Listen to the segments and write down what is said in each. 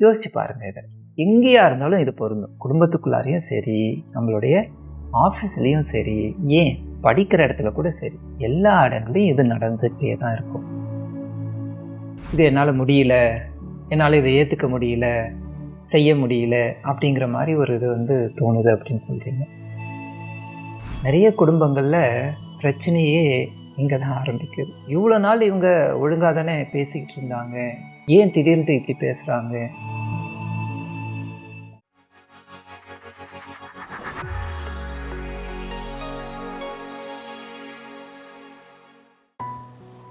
யோசிச்சு பாருங்க இதை. எங்கேயா இருந்தாலும் இது பொருந்தும். குடும்பத்துக்குள்ளாரையும் சரி நம்மளுடைய ஆஃபீஸ்லேயும் சரி ஏன் படிக்கிற இடத்துல கூட சரி எல்லா இடங்களையும் இது நடந்துகிட்டே தான் இருக்கும். இது என்னால் முடியல என்னால் இதை ஏற்றுக்க முடியல செய்ய முடியல அப்படிங்கிற மாதிரி ஒரு இது வந்து தோணுது அப்படின்னு சொல்கிறீங்க நிறைய குடும்பங்களில் பிரச்சனையே இங்கே தான் ஆரம்பிக்குது. இவ்வளோ நாள் இவங்க ஒழுங்காக தானே பேசிக்கிட்டு இருந்தாங்க ஏன் திடீர்னு இப்படி பேசுகிறாங்க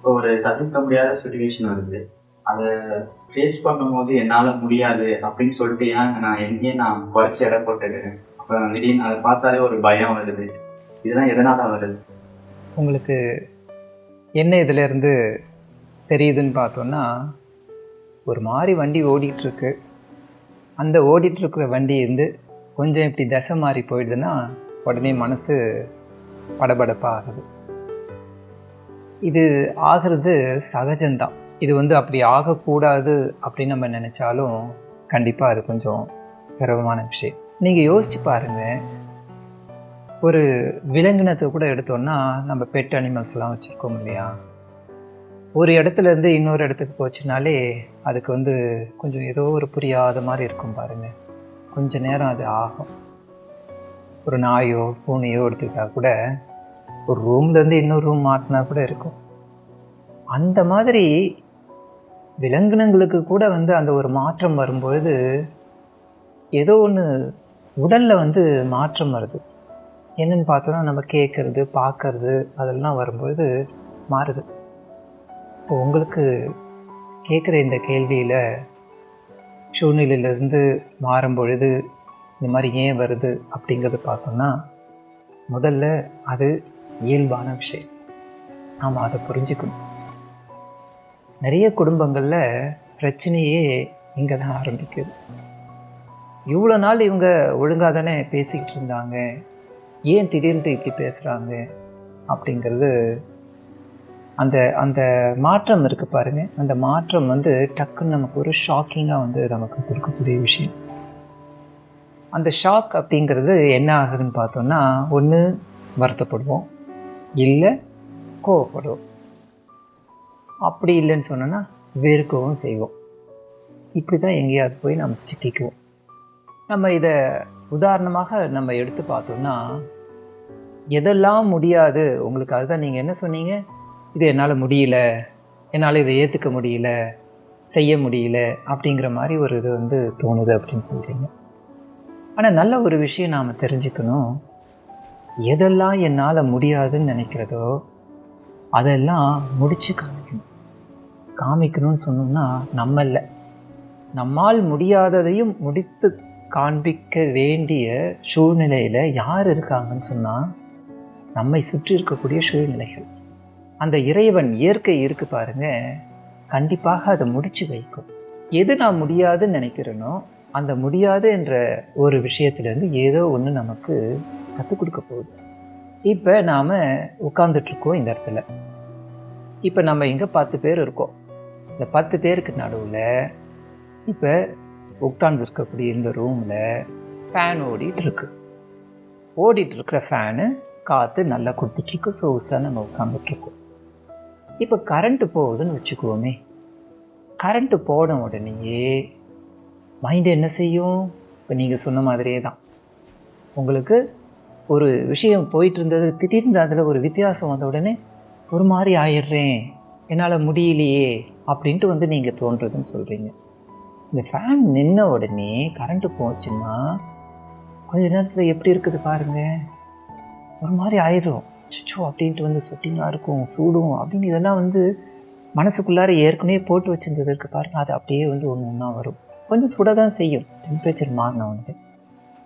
இப்போ ஒரு தவிர்க்க முடியாத சுச்சுவேஷன் வருது. அதை ஃபேஸ் பண்ணும்போது என்னால் முடியாது அப்படின்னு சொல்லிட்டு ஏன் நான் எங்கேயே நான் குறைச்சி இடம் போட்டுக்கிறேன்? அப்புறம் திடீர்னு அதை பார்த்தாலே ஒரு பயம் வருது. இதெல்லாம் எதனால் வருது? உங்களுக்கு என்ன இதிலேருந்து தெரியுதுன்னு பார்த்தோன்னா ஒரு மாதிரி வண்டி ஓடிட்டுருக்கு. அந்த ஓடிட்டுருக்கிற வண்டி வந்து கொஞ்சம் இப்படி திசை மாறி போயிடுதுன்னா உடனே மனசு படபடப்பாக ஆகுது இது ஆகிறது சகஜம்தான். இது வந்து அப்படி ஆகக்கூடாது அப்படின்னு நம்ம நினச்சாலும் கண்டிப்பாக அது கொஞ்சம் சிரமமான விஷயம். நீங்கள் யோசிச்சு பாருங்கள் ஒரு விலங்கினத்தை கூட எடுத்தோம்னா நம்ம பெட் அனிமல்ஸ்லாம் வச்சுருக்கோம் இல்லையா? ஒரு இடத்துல இருந்து இன்னொரு இடத்துக்கு போச்சுனாலே அதுக்கு வந்து கொஞ்சம் ஏதோ ஒரு புரியாத மாதிரி இருக்கும் பாருங்கள் கொஞ்ச நேரம் அது ஆகும். ஒரு நாயோ பூனையோ எடுத்துக்கிட்டால் கூட ஒரு ரூம்லேருந்து இன்னொரு ரூம் மாட்டினா கூட இருக்கும். அந்த மாதிரி விலங்கினங்களுக்கு கூட வந்து அந்த ஒரு மாற்றம் வரும்பொழுது ஏதோ ஒன்று உடலில் வந்து மாற்றம் வருது. என்னன்னு பார்த்தோன்னா நம்ம கேட்குறது பார்க்கறது அதெல்லாம் வரும்பொழுது மாறுது. இப்போ உங்களுக்கு கேட்குற இந்த கேள்வியில் சூழ்நிலையிலேருந்து மாறும் பொழுது இந்த மாதிரி ஏன் வருது அப்படிங்கிறது பார்த்தோம்னா முதல்ல அது இயல்பான விஷயம். நாம் அதை புரிஞ்சுக்கணும். நிறைய குடும்பங்களில் பிரச்சனையே இங்கே தான் ஆரம்பிக்குது. இவ்வளோ நாள் இவங்க ஒழுங்காக தானே பேசிக்கிட்டு இருந்தாங்க. ஏன் திடீர்னு இப்படி பேசுகிறாங்க அப்படிங்கிறது அந்த அந்த மாற்றம் இருக்குது பாருங்க. அந்த மாற்றம் வந்து டக்குன்னு நமக்கு ஒரு ஷாக்கிங்காக வந்து நமக்கு கொடுக்கக்கூடிய விஷயம். அந்த ஷாக் அப்படிங்கிறது என்ன ஆகுதுன்னு பார்த்தோம்னா ஒன்று வருத்தப்படுவோம். இல்லை கோவப்படுவோம் அப்படி இல்லைன்னு சொன்னோன்னா வெறுக்கவும் செய்வோம். இப்படி தான் எங்கேயாவது போய் நம்ம சிக்கிக்குவோம். நம்ம இதை உதாரணமாக நம்ம எடுத்து பார்த்தோம்னா எதெல்லாம் முடியாது? உங்களுக்கு அதுதான் நீங்கள் என்ன சொன்னீங்க? இது என்னால் முடியல. என்னால் இதை ஏற்றுக்க முடியல. செய்ய முடியல. அப்படிங்கிற மாதிரி ஒரு இது வந்து தோணுது அப்படின்னு சொல்கிறீங்க ஆனால் நல்ல ஒரு விஷயம் நாம் தெரிஞ்சுக்கணும். எதெல்லாம் என்னால் முடியாதுன்னு நினைக்கிறதோ அதெல்லாம் முடித்து காமிக்கணும். காமிக்கணும்னு சொன்னோம்னா நம்மள நம்மால் முடியாததையும் முடித்து காண்பிக்க வேண்டிய சூழ்நிலையில் யார் இருக்காங்கன்னு சொன்னால் நம்மை சுற்றி இருக்கக்கூடிய சூழ்நிலைகள். அந்த இறைவன் இயற்கை இருக்கு பாருங்க கண்டிப்பாக அதை முடிச்சு வைக்கும். எது நான் முடியாதுன்னு நினைக்கிறேனோ அந்த முடியாது என்ற ஒரு விஷயத்துலேருந்து ஏதோ ஒன்று நமக்கு கற்றுக் கொடுக்க போகுது இப்போ நாம் உட்காந்துட்ருக்கோம் இந்த இடத்துல. இப்போ நம்ம இங்கே பத்து பேர் இருக்கோம். இந்த பத்து பேருக்கு நடுவில் இப்போ உட்காந்து இருக்கக்கூடிய இந்த ரூமில் ஃபேன் ஓடிட்டுருக்கு ஓடிட்டுருக்கிற ஃபேனு காற்று நல்லா கொடுத்துட்ருக்கு. சொகுசாக நம்ம உட்காந்துட்ருக்கோம் இப்போ கரண்ட்டு போகுதுன்னு வச்சுக்குவோமே கரண்ட்டு போன உடனேயே மைண்டு என்ன செய்யும்? இப்போ நீங்கள் சொன்ன மாதிரியே தான். உங்களுக்கு ஒரு விஷயம் போயிட்டு இருந்தது திடீர்னு அதில் ஒரு வித்தியாசம் வந்த உடனே ஒரு மாதிரி ஆயிடுறேன் என்னால் முடியலையே அப்படின்ட்டு வந்து நீங்கள் தோன்றுதுன்னு சொல்கிறீங்க இந்த ஃபேன் நின்ன உடனே கரண்ட்டு போச்சுன்னா கொஞ்ச நேரத்தில் எப்படி இருக்குது பாருங்கள் ஒரு மாதிரி ஆயிடும் சுச்சோ அப்படின்ட்டு வந்து சொட்டிங்காக இருக்கும் சூடும் அப்படின்னு இதெல்லாம் வந்து மனசுக்குள்ளார ஏற்கனவே போட்டு வச்சிருந்தது பாருங்கள் அது அப்படியே வந்து ஒன்று ஒன்றா வரும். கொஞ்சம் சுட தான் செய்யும். டெம்பரேச்சர் மாறின வந்து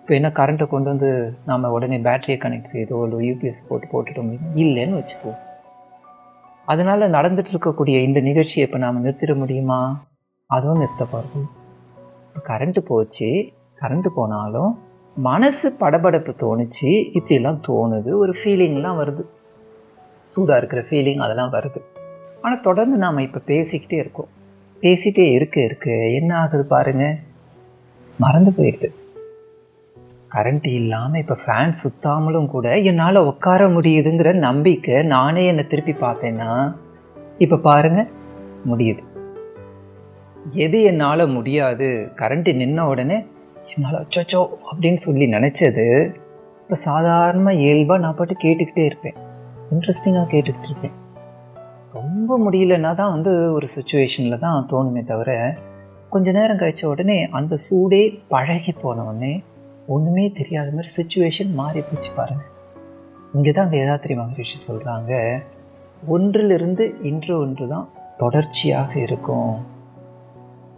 இப்போ என்ன கரண்ட்டை கொண்டு வந்து நாம் உடனே பேட்டரியை கனெக்ட் செய்தோ இல்லை யூபிஎஸ் போட்டு போட்டுட்டோம் இல்லைன்னு வச்சுக்குவோம் அதனால் நடந்துட்டு இருக்கக்கூடிய இந்த நிகழ்ச்சியை இப்போ நாம் நிறுத்திட முடியுமா? அதுவும் நிறுத்த பாருங்க இப்போ கரண்ட்டு போச்சு கரண்ட்டு போனாலும் மனசு படபடப்பு தோணுச்சு இப்படிலாம் தோணுது ஒரு ஃபீலிங்லாம் வருது. சூடாக இருக்கிற ஃபீலிங் அதெல்லாம் வருது. ஆனால் தொடர்ந்து நாம் இப்போ பேசிக்கிட்டே இருக்கோம். பேசிகிட்டே இருக்க இருக்க என்ன ஆகுது பாருங்கள் மறந்து போயிடுது. கரண்ட் இல்லாமல் இப்போ ஃபேன் சுத்தாமலும் கூட என்னால் உட்கார முடியுதுங்கிற நம்பிக்கை நானே என்னை திருப்பி பார்த்தேன்னா இப்போ பாருங்க முடியுது. எது என்னால் முடியாது கரண்ட்டு நின்ன உடனே என்னால் அச்சோ அப்படின்னு சொல்லி நினச்சது இப்போ சாதாரணமாக இயல்பாக நான் பாட்டு கேட்டுக்கிட்டே இருப்பேன். இன்ட்ரெஸ்டிங்காக கேட்டுக்கிட்டு இருப்பேன். ரொம்ப முடியலன்னா தான் வந்து ஒரு சுச்சுவேஷனில் தான் தோணுமே தவிர கொஞ்ச நேரம் கழிச்ச உடனே அந்த சூடே பழகி போன உடனே ஒன்றுமே தெரியாத மாதிரி சுச்சுவேஷன் மாறி போச்சு பாருங்கள் இங்கே தான் வேதாத்திரி மகரிஷி சொல்கிறாங்க ஒன்றிலிருந்து இன்று ஒன்று தான் தொடர்ச்சியாக இருக்கும்.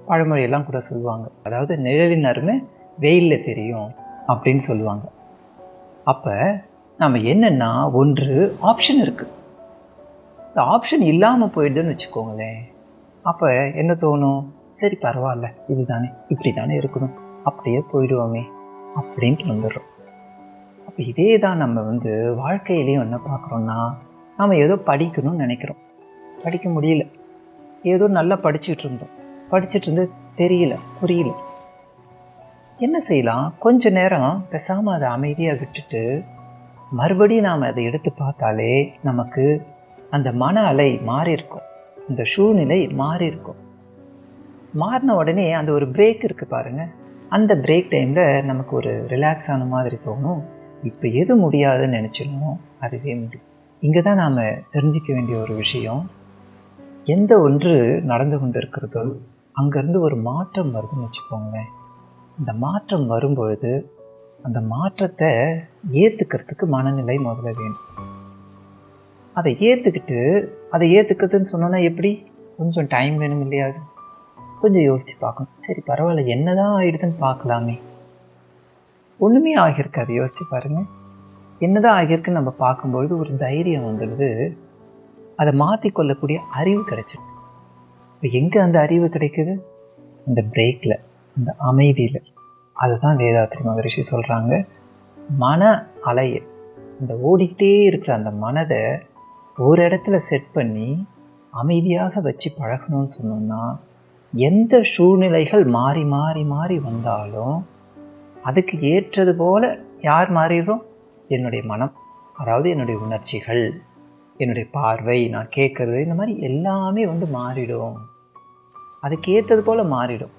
பழமொழியெல்லாம் கூட சொல்லுவாங்க. அதாவது நிழலின் அருமை வெயிலில் தெரியும் அப்படின்னு சொல்லுவாங்க. அப்போ நம்ம என்னென்னா ஒன்று ஆப்ஷன் இருக்குது இந்த ஆப்ஷன் இல்லாமல் போயிடுதுன்னு வச்சுக்கோங்களேன். அப்போ என்ன தோணும்? சரி பரவாயில்ல இதுதானே இப்படி தானே இருக்கணும். அப்படியே போயிடுவோமே. அப்படின்ட்டு வந்துடுறோம். அப்போ இதே தான் நம்ம வந்து வாழ்க்கையிலையும் என்ன பார்க்குறோன்னா நாம் ஏதோ படிக்கணும்னு நினைக்கிறோம். படிக்க முடியல. ஏதோ நல்லா படிச்சுட்டு இருந்தோம். படிச்சுட்டு இருந்து தெரியல புரியல. என்ன செய்யலாம்? கொஞ்ச நேரம் பேசாமல் அதை அமைதியாக விட்டுட்டு மறுபடியும் நாம் அதை எடுத்து பார்த்தாலே நமக்கு அந்த மன அலை மாறி இருக்கும். இந்த சூழ்நிலை மாறி இருக்கும். மாறின உடனே அந்த ஒரு பிரேக் இருக்குது பாருங்கள் அந்த பிரேக் டைமில் நமக்கு ஒரு ரிலாக்ஸ் ஆன மாதிரி தோணும். இப்போ எது முடியாதுன்னு நினச்சிடணும் அதுவே முடியும் இங்கே தான் நாம் தெரிஞ்சிக்க வேண்டிய ஒரு விஷயம். எந்த ஒன்று நடந்து கொண்டு இருக்கிறதோ அங்கேருந்து ஒரு மாற்றம் வருதுன்னு வச்சுக்கோங்களேன். இந்த மாற்றம் வரும்பொழுது அந்த மாற்றத்தை ஏற்றுக்கிறதுக்கு மனநிலை முதல்ல வேணும். அதை ஏற்றுக்கிட்டு அதை ஏற்றுக்கிறதுன்னு சொன்னோன்னா எப்படி? கொஞ்சம் டைம் வேணும் இல்லையா கொஞ்சம் யோசித்து பார்க்கணும். சரி பரவாயில்ல என்னதான் ஆகிடுதுன்னு பார்க்கலாமே. ஒன்றுமே ஆகியிருக்காது. யோசிச்சு பாருங்க. என்னதான் ஆகியிருக்குன்னு நம்ம பார்க்கும்பொழுது ஒரு தைரியம் வந்துடுது. அதை மாற்றி கொள்ளக்கூடிய அறிவு கிடைச்சிருக்கு. இப்போ எங்கே அந்த அறிவு கிடைக்குது? இந்த பிரேக்கில் இந்த அமைதியில். அதுதான் வேதாத்திரி மகரிஷி சொல்கிறாங்க மன அலையை இந்த ஓடிக்கிட்டே இருக்கிற அந்த மனதை ஒரு இடத்துல செட் பண்ணி அமைதியாக வச்சு பழகணும்னு சொன்னோம்னா எந்த சூழ்நிலைகள் மாறி மாறி மாறி வந்தாலும் அதுக்கு ஏற்றது போல யார் மாறிடுறோம்? என்னுடைய மனம். அதாவது என்னுடைய உணர்ச்சிகள் என்னுடைய பார்வை நான் கேட்குறது இந்த மாதிரி எல்லாமே வந்து மாறிடும். அதுக்கு ஏற்றது போல் மாறிடும்.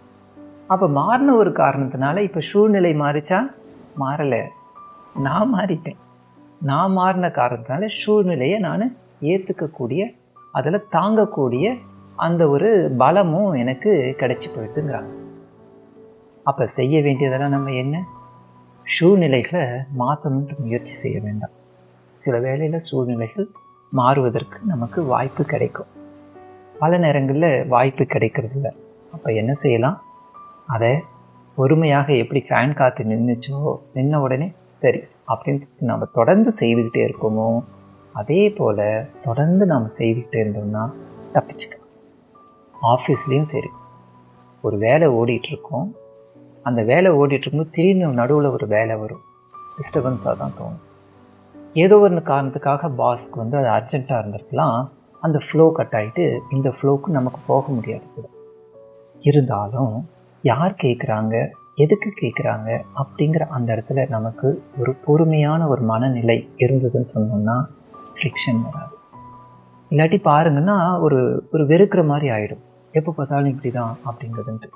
அப்போ மாறின ஒரு காரணத்தினால இப்போ சூழ்நிலை மாறிச்சா? மாறலை. நான் மாறிட்டேன். நான் மாறின காரணத்தினால சூழ்நிலையை நான் ஏற்றுக்கக்கூடிய அதில் தாங்கக்கூடிய அந்த ஒரு பலமும் எனக்கு கிடச்சி போயிடுதுங்கிறாங்க. அப்போ செய்ய வேண்டியதெல்லாம் நம்ம என்ன? சூழ்நிலைகளை மாற்றணுன்ற முயற்சி செய்ய வேண்டாம். சில வேளையில் சூழ்நிலைகள் மாறுவதற்கு நமக்கு வாய்ப்பு கிடைக்கும். பல நேரங்களில் வாய்ப்பு கிடைக்கிறதில்ல அப்போ என்ன செய்யலாம்? அதை பொறுமையாக எப்படி ஃபேன் காற்று நின்றுச்சோ நின்ன உடனே சரி அப்படின்னு நம்ம தொடர்ந்து செய்துக்கிட்டே இருக்கோமோ அதே போல் தொடர்ந்து நாம் செய்துக்கிட்டே இருந்தோம்னா தப்பிச்சுக்கலாம். ஆஃபீஸ்லேயும் சரி. ஒரு வேலை ஓடிட்டுருக்கோம் அந்த வேலை ஓடிட்டுருக்கும்போது திடீர்னு நடுவில் ஒரு வேலை வரும். டிஸ்டர்பன்ஸாக தான் தோணும். ஏதோ ஒரு காரணத்துக்காக பாஸ்க்கு வந்து அது அர்ஜென்ட்டாக இருந்திருக்கலாம். அந்த ஃப்ளோ கட் ஆகிட்டு இந்த ஃப்ளோக்கு நமக்கு போக முடியாது கூட. இருந்தாலும் யார் கேட்குறாங்க? எதுக்கு கேட்குறாங்க? அப்படிங்கிற அந்த இடத்துல நமக்கு ஒரு பொறுமையான ஒரு மனநிலை இருந்ததுன்னு சொன்னோம்னா ஃப்ரிக்ஷன் வராது. இல்லாட்டி பாருங்கன்னா ஒரு ஒரு வெறுக்கிற மாதிரி ஆகிடும் எப்போ பார்த்தாலும் இப்படி தான் அப்படிங்கிறதுன்ட்டு.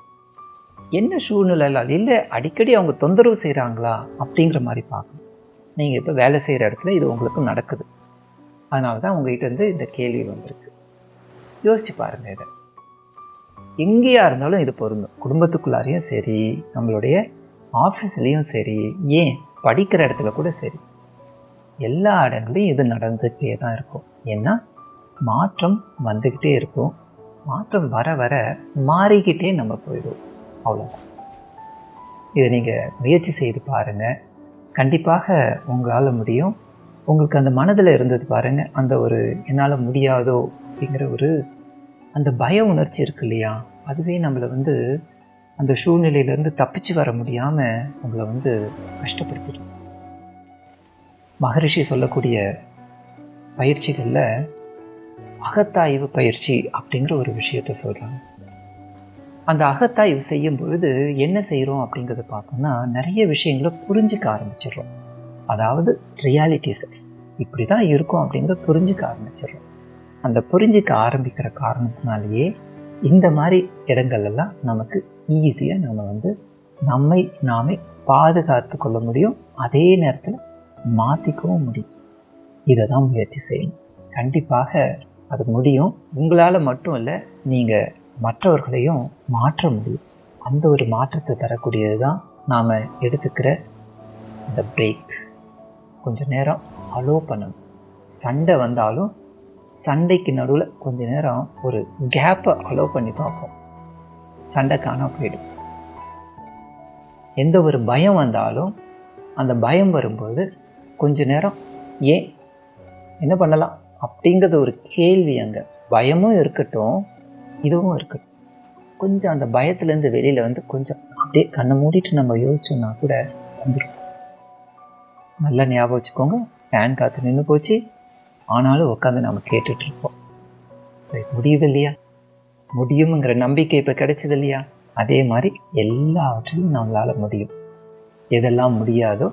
என்ன சூழ்நிலை இல்லை அடிக்கடி அவங்க தொந்தரவு செய்கிறாங்களா அப்படிங்கிற மாதிரி பார்க்கணும். நீங்கள் இப்போ வேலை செய்கிற இடத்துல இது உங்களுக்கு நடக்குது. அதனால தான் உங்ககிட்ட இருந்து இந்த கேள்வி வந்திருக்கு. யோசிச்சு பாருங்கள் இதை. எங்கேயா இருந்தாலும் இது பொருந்தும். குடும்பத்துக்குள்ளாரையும் சரி நம்மளுடைய ஆஃபீஸ்லேயும் சரி ஏன் படிக்கிற இடத்துல கூட சரி. எல்லா இடங்களையும் இது நடந்துகிட்டே தான் இருக்கும். ஏன்னா மாற்றம் வந்துக்கிட்டே இருக்கும். மாற்றம் வர வர மாறிக்கிட்டே நம்ம போயிடுவோம். அவ்வளோதான் இதை நீங்கள் முயற்சி செய்து பாருங்கள் கண்டிப்பாக உங்களால் முடியும். உங்களுக்கு அந்த மனதில் இருந்தது பாருங்கள் அந்த ஒரு என்னால் முடியாதோ அப்படிங்கிற ஒரு அந்த பய உணர்ச்சி இருக்கு இல்லையா? அதுவே நம்மளை வந்து அந்த சூழ்நிலையிலேருந்து தப்பிச்சு வர முடியாமல் உங்களை வந்து கஷ்டப்படுத்திடும். மகரிஷி சொல்லக்கூடிய பயிற்சிகளில் அகத்தாய்வு பயிற்சி அப்படிங்கிற ஒரு விஷயத்த சொல்கிறாங்க அந்த அகத்தாய்வு செய்யும் பொழுது என்ன செய்கிறோம் அப்படிங்கிறத பார்த்தோம்னா நிறைய விஷயங்களை புரிஞ்சிக்க ஆரம்பிச்சிடுறோம். அதாவது ரியாலிட்டிஸ் இப்படி தான் இருக்கும் அப்படிங்கிற புரிஞ்சிக்க ஆரம்பிச்சிடுறோம். அந்த புரிஞ்சுக்க ஆரம்பிக்கிற காரணத்தினாலேயே இந்த மாதிரி இடங்கள் எல்லாம் நமக்கு ஈஸியாக நம்ம வந்து நம்மை நாமே பாதுகாத்து கொள்ள முடியும். அதே நேரத்தில் மாற்றிக்கவும் முடியும். இதை தான் முயற்சி செய்யணும். கண்டிப்பாக அது முடியும். உங்களால் மட்டும் இல்லை நீங்கள் மற்றவர்களையும் மாற்ற முடியும். அந்த ஒரு மாற்றத்தை தரக்கூடியது தான் நாம் எடுத்துக்கிற இந்த பிரேக் கொஞ்சம் நேரம் அலோ பண்ணணும். சண்டை வந்தாலும் சண்டைக்கு நடுவில் கொஞ்ச நேரம் ஒரு கேப்பை அலோ பண்ணி பார்ப்போம். சண்டை காண போயிடும். எந்த ஒரு பயம் வந்தாலும் அந்த பயம் வரும்போது கொஞ்ச நேரம் ஏன்? என்ன பண்ணலாம்? அப்படிங்கிறது ஒரு கேள்வி அங்கே. பயமும் இருக்கட்டும் இதுவும் இருக்கட்டும். கொஞ்சம் அந்த பயத்துலேருந்து வெளியில் வந்து கொஞ்சம் அப்படியே கண்ணை மூடிட்டு நம்ம யோசிச்சோம்னா கூட வந்துடும் நல்லா ஞாபகம் வச்சுக்கோங்க. ஃபேன் காற்று நின்று போச்சு. ஆனாலும் உட்காந்து நம்ம கேட்டுட்ருப்போம் முடியுது இல்லையா? முடியுங்கிற நம்பிக்கை இப்போ கிடைச்சது இல்லையா? அதே மாதிரி எல்லாவற்றிலும் நம்மளால் முடியும். எதெல்லாம் முடியாதோ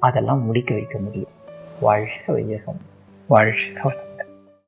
அதெல்லாம் முடிக்க வைக்க முடியும். வாழ்க வையகம். வாழ்க வளம்.